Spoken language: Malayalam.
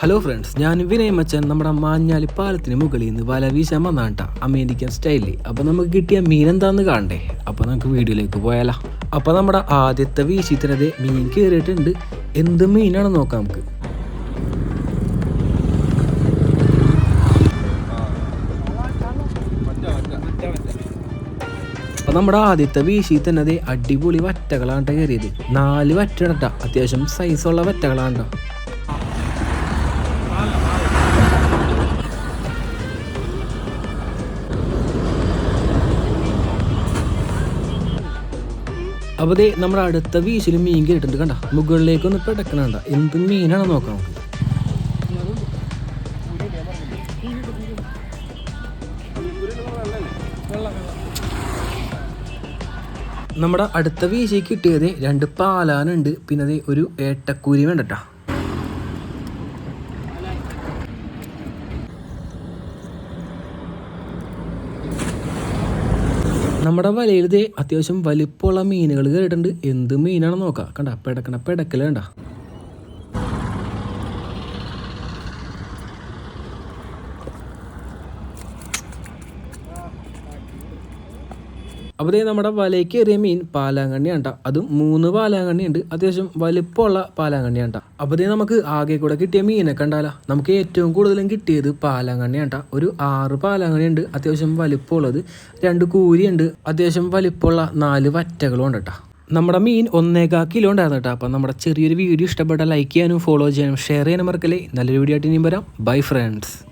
ഹലോ ഫ്രണ്ട്സ് ഞാൻ വിനയ് മച്ചൻ നമ്മുടെ മാഞ്ഞാലി പാലത്തിന് മുകളിൽ നിന്ന് വല വീശാൻ വന്നാട്ട. അമേരിക്കൻ സ്റ്റൈലിൽ അപ്പോൾ നമുക്ക് കിട്ടിയ മീൻ എന്താന്ന് കാണണ്ടേ? അപ്പോൾ നമുക്ക് വീഡിയോയിലേക്ക് പോയാലോ. അപ്പോൾ നമ്മുടെ ആദ്യത്തെ വീശിത്തിനത് മീൻ കയറിയിട്ടുണ്ട് എന്ത് മീനാണ് നോക്കാം നമുക്ക്. നമ്മുടെ ആദ്യത്തെ വീശി തന്നെ അടിപൊളി വറ്റകളാണ് ട്ടോ കയറിയത് നാല് വറ്റ അത്യാവശ്യം സൈസുള്ള വറ്റകളാണ് അപ്പോൾ ദേ നമ്മുടെ അടുത്ത വീശിൽ മീൻ കയറിയിട്ടുണ്ട് കണ്ട? മുകളിലേക്ക് ഒന്ന് പെടക്കണണ്ട? എന്ത് മീനാണ് നോക്കാം നമുക്ക് നമ്മുടെ അടുത്ത വീശി കിട്ടിയത് രണ്ട് പാലാനുണ്ട്. പിന്നെ അതേ ഒരു ഏട്ടക്കൂരി വേണ്ടട്ടാ. നമ്മുടെ വലയിൽ അത്യാവശ്യം വലിപ്പമുള്ള മീനുകൾ കയറിയിട്ടുണ്ട്. എന്ത് മീനാണെന്ന് നോക്കാം. കണ്ട പെടക്കണ പെടക്കല കണ്ട. ദേ നമ്മുടെ വലയ്ക്ക് എറിയ മീൻ പാലാങ്കണ്ണിയാണ് ട്ടോ. അതും മൂന്ന് പാലാങ്കണ്ണി ഉണ്ട് അത്യാവശ്യം വലിപ്പമുള്ള പാലാങ്കണ്ണിയാണ് ട്ടോ. അവിടെ നമുക്ക് ആകെ കൂടെ കിട്ടിയ മീനൊക്കെ ഉണ്ടാവില്ല നമുക്ക് ഏറ്റവും കൂടുതലും കിട്ടിയത് പാലാങ്കണ്ണിയാണ് ട്ടോ. ഒരു ആറ് പാലാങ്കണ്ണി ഉണ്ട് അത്യാവശ്യം വലിപ്പമുള്ളത് രണ്ട് കൂരിയുണ്ട്. അത്യാവശ്യം വലിപ്പമുള്ള നാല് വറ്റകളും ഉണ്ട് കേട്ടോ നമ്മുടെ മീൻ ഒന്നേകാൽ കിലോ ഉണ്ടായിരുന്നു കേട്ടോ അപ്പം നമ്മുടെ ചെറിയൊരു വീഡിയോ ഇഷ്ടപ്പെട്ട ലൈക്ക് ചെയ്യാനും ഫോളോ ചെയ്യാനും ഷെയർ ചെയ്യാനും മറക്കല്ലേ. നല്ലൊരു വീഡിയോ ആയിട്ട് ഇനിയും വരാം. Bye friends